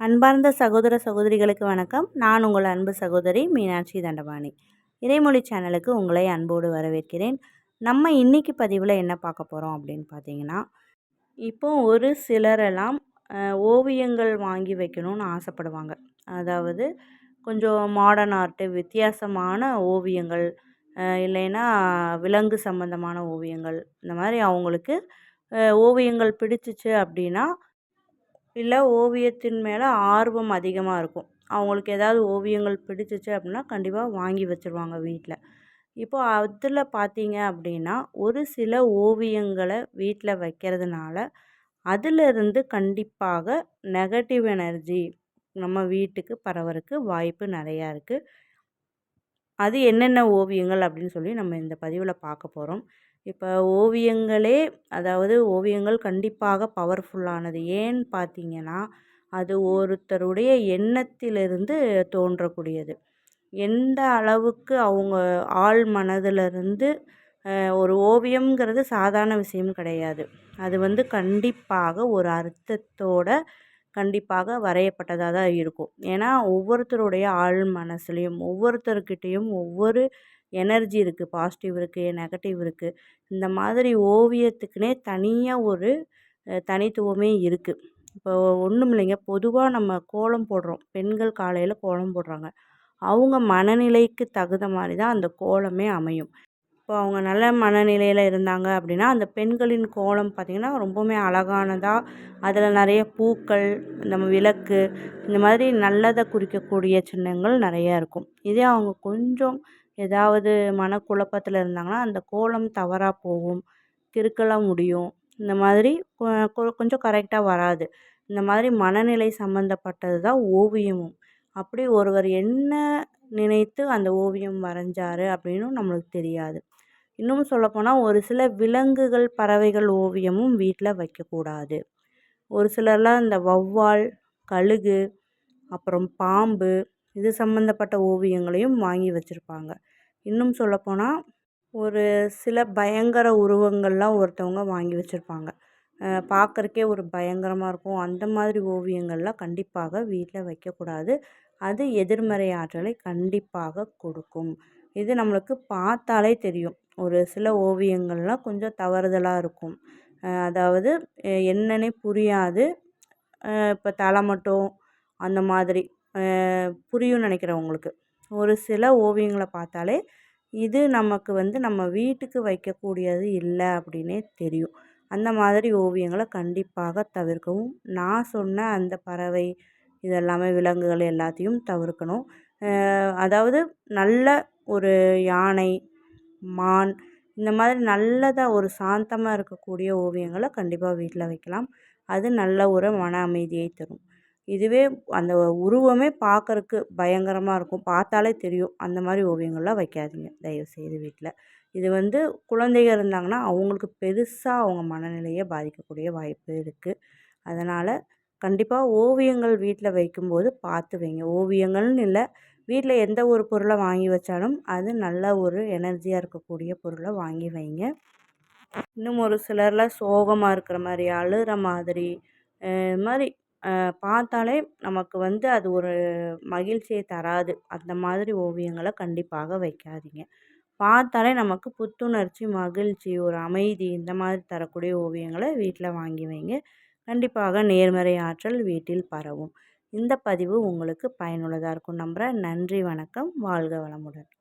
அன்பார்ந்த சகோதர சகோதரிகளுக்கு வணக்கம். நான் உங்கள் அன்பு சகோதரி மீனாட்சி தண்டபாணி. இறைமொழி சேனலுக்கு உங்களை அன்போடு வரவேற்கிறேன். நம்ம இன்றைக்கி பதிவில் என்ன பார்க்க போகிறோம் அப்படின்னு பார்த்தீங்கன்னா இப்போ ஒரு சிலரெல்லாம் ஓவியங்கள் வாங்கி வைக்கணும்னு ஆசைப்படுவாங்க. அதாவது கொஞ்சம் மாடர்ன் ஆர்ட்டு வித்தியாசமான ஓவியங்கள் இல்லைன்னா விலங்கு சம்மந்தமான ஓவியங்கள் இந்த மாதிரி அவங்களுக்கு ஓவியங்கள் பிடிச்சிச்சு அப்படின்னா இல்லை ஓவியத்தின் மேலே ஆர்வம் அதிகமாக இருக்கும். அவங்களுக்கு ஏதாவது ஓவியங்கள் பிடிச்சிச்சு அப்படின்னா கண்டிப்பாக வாங்கி வச்சுருவாங்க வீட்டில் இப்போ அதில் பார்த்தீங்க அப்படின்னா ஒரு சில ஓவியங்களை வீட்டில் வைக்கிறதுனால அதிலிருந்து கண்டிப்பாக நெகட்டிவ் எனர்ஜி நம்ம வீட்டுக்கு பரவறக்கு வாய்ப்பு நிறையா இருக்குது அது என்னென்ன ஓவியங்கள் அப்படின்னு சொல்லி நம்ம இந்த பதிவில் பார்க்க போகிறோம் இப்போ ஓவியங்களே அதாவது ஓவியங்கள் கண்டிப்பாக பவர்ஃபுல்லானது ஏன்னு பார்த்தீங்கன்னா அது ஒருத்தருடைய எண்ணத்திலிருந்து தோன்றக்கூடியது. எந்த அளவுக்கு அவங்க ஆழ் மனதிலிருந்து ஒரு ஓவியம்ங்கிறது சாதாரண விஷயம் கிடையாது. அது வந்து கண்டிப்பாக ஒரு அர்த்தத்தோட கண்டிப்பாக வரையப்பட்டதாக தான் இருக்கும். ஏன்னா ஒவ்வொருத்தருடைய ஆழ் மனசுலேயும் ஒவ்வொருத்தர்கிட்டேயும் ஒவ்வொரு எனர்ஜி இருக்குது பாசிட்டிவ் இருக்குது நெகட்டிவ் இருக்குது இந்த மாதிரி ஓவியத்துக்குனே தனியாக ஒரு தனித்துவமே இருக்குது இப்போ ஒன்றும் இல்லைங்க. பொதுவாக நம்ம கோலம் போடுறோம். பெண்கள் காலையில் கோலம் போடுறாங்க. அவங்க மனநிலைக்கு தகுந்த மாதிரி தான் அந்த கோலமே அமையும். இப்போ அவங்க நல்ல மனநிலையில் இருந்தாங்க அப்படின்னா அந்த பெண்களின் கோலம் பார்த்திங்கன்னா ரொம்பவுமே அழகானதாக அதில் நிறைய பூக்கள் நம்ம விளக்கு இந்த மாதிரி நல்லதை குறிக்கக்கூடிய சின்னங்கள் நிறையா இருக்கும். இதே அவங்க கொஞ்சம் ஏதாவது மனக்குழப்பத்தில் இருந்தாங்கன்னா அந்த கோலம் தவறாக போகும் கிறுக்கலாக முடியும் இந்த மாதிரி கொஞ்சம் கரெக்டாக வராது. இந்த மாதிரி மனநிலை சம்மந்தப்பட்டது தான் ஓவியமும். அப்படி ஒருவர் என்ன நினைத்து அந்த ஓவியம் வரைஞ்சாரு அப்படின்னும் நம்மளுக்கு தெரியாது. இன்னும் சொல்லப்போனால் ஒரு சில விலங்குகள் பறவைகள் ஓவியமும் வீட்டில் வைக்கக்கூடாது. ஒரு சிலர்லாம் இந்த வௌவால் கழுகு அப்புறம் பாம்பு இது சம்மந்தப்பட்ட ஓவியங்களையும் வாங்கி வச்சுருப்பாங்க. இன்னும் சொல்லப்போனால் ஒரு சில பயங்கர உருவங்கள்லாம் ஒருத்தவங்க வாங்கி வச்சுருப்பாங்க. பார்க்கறக்கே ஒரு பயங்கரமாக இருக்கும். அந்த மாதிரி ஓவியங்கள்லாம் கண்டிப்பாக வீட்டில் வைக்கக்கூடாது. அது எதிர்மறை ஆற்றலை கண்டிப்பாக கொடுக்கும். இது நம்மளுக்கு பார்த்தாலே தெரியும். ஒரு சில ஓவியங்கள்லாம் கொஞ்சம் தவறுதலாக இருக்கும். அதாவது என்னன்னே புரியாது. இப்போ தலை மட்டும் அந்த மாதிரி புரியும் நினைக்கிறவங்களுக்கு. ஒரு சில ஓவியங்களை பார்த்தாலே இது நமக்கு வந்து நம்ம வீட்டுக்கு வைக்கக்கூடியது இல்லை அப்படின்னே தெரியும். அந்த மாதிரி ஓவியங்களை கண்டிப்பாக தவிர்க்கவும். நான் சொன்ன அந்த பறவை இதெல்லாமே விலங்குகள் எல்லாத்தையும் தவிர்க்கணும். அதாவது நல்ல ஒரு யானை மான் இந்த மாதிரி நல்லதாக ஒரு சாந்தமாக இருக்கக்கூடிய ஓவியங்களை கண்டிப்பாக வீட்டில் வைக்கலாம். அது நல்ல ஒரு மன அமைதியை தரும். இதுவே அந்த உருவமே பார்க்கறக்கு பயங்கரமாக இருக்கும். பார்த்தாலே தெரியும். அந்த மாதிரி ஓவியங்கள்லாம் வைக்காதீங்க. தயவுசெய்து வீட்டில் இது வந்து குழந்தைகள் இருந்தாங்கன்னா அவங்களுக்கு பெருசாக அவங்க மனநிலையை பாதிக்கக்கூடிய வாய்ப்பு இருக்குது அதனால் கண்டிப்பாக ஓவியங்கள் வீட்டில் வைக்கும்போது பார்த்து வைங்க. ஓவியங்கள்னு இல்லை வீட்டில் எந்த ஒரு பொருளை வாங்கி வச்சாலும் அது நல்ல ஒரு எனர்ஜியாக இருக்கக்கூடிய பொருளை வாங்கி வைங்க. இன்னும் ஒரு சிலரில் சோகமாக இருக்கிற மாதிரி அழுகிற மாதிரி இது மாதிரி பார்த்தாலே நமக்கு வந்து அது ஒரு மகிழ்ச்சியை தராது. அந்த மாதிரி ஓவியங்களை கண்டிப்பாக வைக்காதீங்க. பார்த்தாலே நமக்கு புத்துணர்ச்சி மகிழ்ச்சி ஒரு அமைதி இந்த மாதிரி தரக்கூடிய ஓவியங்களை வீட்டில் வாங்கி வைங்க. கண்டிப்பாக நேர்மறை ஆற்றல் வீட்டில் பரவும். இந்த பதிவு உங்களுக்கு பயனுள்ளதாக இருக்கும் நம்புகிறேன் நன்றி வணக்கம். வாழ்க வளமுடன்.